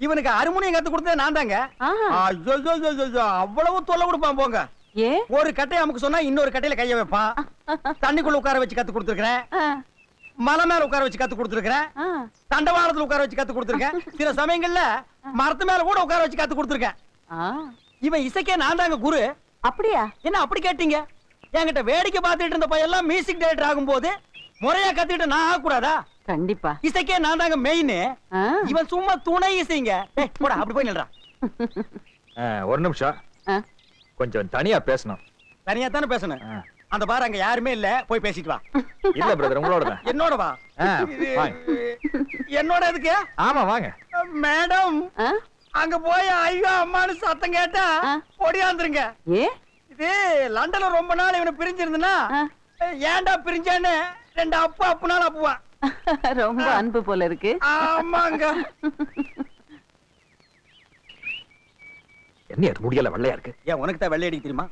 இவனுக்கு அருமுனியம் கத்து கொடுத்தது நான் தாங்க அவ்வளவு தொல்லை கொடுப்பான் போங்க. ஒரு கட்டையை நமக்கு சொன்னா இன்னொரு கட்டையில கைய வைப்பான். தண்ணிக்குள்ள உட்கார வச்சு கத்து கொடுத்துருக்கேன் மலை மேல உட்கார வச்சு கத்து கொடுத்துருக்கேன். தண்டவாளத்துல உட்கார வச்சு கத்து கொடுத்துருக்கேன். சில சமயங்கள்ல மரத்து மேல கூட உட்கார வச்சு கத்து கொடுத்துருக்கேன். இவன் இசைக்கே நான் தாங்க குரு. அப்படியா? என்ன அப்படி கேட்டீங்க? என்கிட்ட வேடிக்கை பார்த்துட்டு இருந்த பையெல்லாம் மியூசிக் டைரக்டர் ஆகும்போது முறையா கத்துக்கிட்டு நான் ஆகக்கூடாதா? கண்டிப்பா. இசைக்கே நான் தாங்க மெயின். இவன் சும்மா துணை இசைங்க. ஏய், போடா அப்படி போய் நில்றா. ஒரு நிமிஷம். கொஞ்சம் தனியா பேசணும். தனியா தானே பேசணும். அந்த பாரு அங்க யாருமே இல்ல. போய் பேசிட்டு வா. இல்ல பிரதர் உங்களோட என்னோட வா. என்னோட எதுக்கு? ஆமா வாங்க. மேடம் அங்க போய் ஐயோ அம்மான்னு சத்தம் கேட்டா. ஒடியாந்துருங்க ஏ? இது லண்டன்ல ரொம்ப நாள் இவனை பிரிஞ்சிருந்தனா. ஏன்டா பிரிஞ்சேன்னு ரெண்டு அப்பு அப்புனால அப்புவான் ரொம்ப அன்பு போல இருக்கு. ஆமாங்க. என்ன அது முடியல வெள்ளையா இருக்கு. ஏன் உனக்கு தான் வெள்ளை அடிக்க தெரியுமா?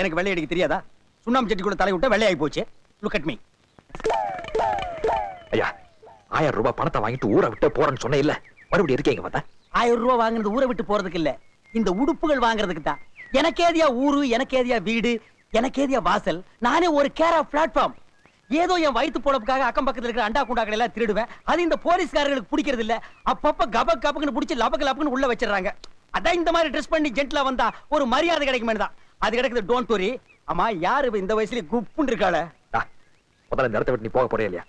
எனக்கு வெள்ளை அடிக்க தெரியாதா? சுண்ணாம்பு சட்டி கூட தலை விட்டா வெள்ளையாகி போச்சு. லுக் அட் மீ ஐயா ஆயிரம் ரூபாய் பணத்தை வாங்கிட்டு ஊரை விட்டு போறேன்னு சொன்ன இல்ல. மறுபடியும் இருக்கீங்க பார்த்தா ஆயிரம் ரூபாய் வாங்குனது ஊரை விட்டு போறதுக்கு இல்ல. இந்த உடுப்புகள் வாங்குறதுக்கு தான். எனக்கேதியா ஊரு எனக்கேதியா வீடு எனக்கேதியா வாசல். நானே ஒரு கேர் ஆஃப் பிளாட்ஃபார்ம் ஏதோ என் வயித்து பொழப்புக்காக அக்கம் பக்கத்துல இருக்கிற அண்டா குண்டாக்கள் எல்லாம் திருடுவேன். அது இந்த போலீஸ்காரர்களுக்கு பிடிக்கிறது இல்ல. அப்பப்ப கப கபக்குன்னு பிடிச்சி லபக்கு லபக்குன்னு உள்ள வச்சிடுறாங்க. அதான் இந்த மாதிரி ட்ரெஸ் பண்ணி ஜென்ட்லா வந்தா ஒரு மரியாதை கிடைக்குமே தான். அது கிடைக்குது டோன்ட் வரி ஆமா யாரு இந்த வயசுல குப்புன்னு இருக்காள? டா, முதல்ல இந்த இடத்த விட்டு நீ போக போறே இல்லையா?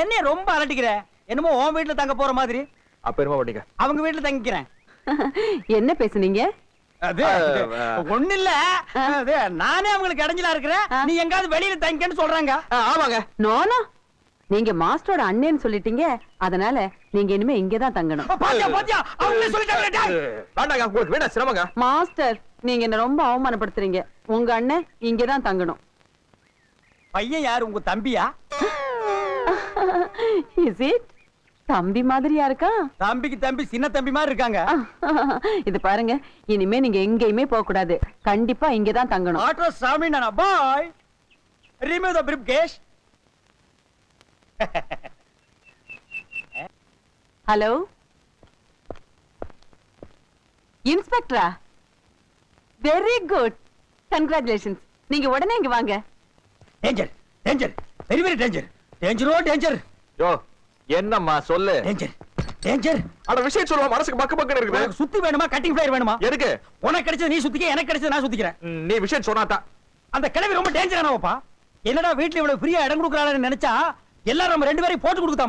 என்னைய ரொம்ப அலட்டிக்கிற என்னமோ உன் வீட்டுல தங்க போற மாதிரி. அப்ப என்னமா பண்ணீங்க அவங்க வீட்டுல தங்கிக்கிறேன். என்ன பேசுனீங்க? ஒண்ணு இல்ல அது. நானே அவங்களுக்கு இடைஞ்சலா இருக்கிறேன். நீ எங்காவது வெளியில தங்கிக்கன்னு சொல்றாங்க. ஆமாங்க. நோனோ நீங்க மாஸ்டரோட அண்ணேன்னு சொல்லிட்டீங்க. அதனால நீங்க இனிமே இங்கதான் தங்கணும். பாத்தியா பாத்தியா? அவங்களே சொல்லிட்டாங்க டேய். வேண்டாங்க உங்களுக்கு வேணா சிரமங்க. மாஸ்டர் நீங்க என்ன ரொம்ப அவமானப்படுத்துறீங்க. உங்க அண்ணன் இங்கதான் தங்கணும். பையன் யாரு? உங்க தம்பியா? இஸ் இட் தம்பி மாதிரியா இருக்கா? தம்பிக்கு தம்பி சின்ன தம்பி மாதிரி இருக்காங்க. இது பாருங்க இனிமே நீங்க எங்கேயுமே போக கூடாது கண்டிப்பா இங்கதான் தங்கணும். ஆட்டோ சாமி நானா? Bye. Remove the briefcase hello இன்ஸ்பெக்டரா very good congratulations நீங்க உடனே இங்க வாங்க. Danger danger very very danger டேஞ்சரோ danger யோ என்னம்மா சொல்லு? டேஞ்சர் டேஞ்சர் அட விஷயம் சொல்லுவா மனசுக்கு பக்கு பக்குன்னு இருக்குது. சுத்தி வேணுமா கட்டிங் ஃபிளைர் வேணுமா? எதுக்கு? உனக்கு கிடைச்சது நீ சுத்திக்க எனக்கு கிடைச்சது நான் சுத்திக்கிறேன். நீ விஷயம் சொன்னாதான் அந்த கிழவி ரொம்ப டேஞ்சரானவப்பா என்னடா வீட்டுல இவ்வளவு ஃப்ரீயா இடம் கொடுக்குறாளன்னு நினைச்சா எல்லாரும் நம்ம ரெண்டு பேரையும் போட்டு கொடுத்தாம்பா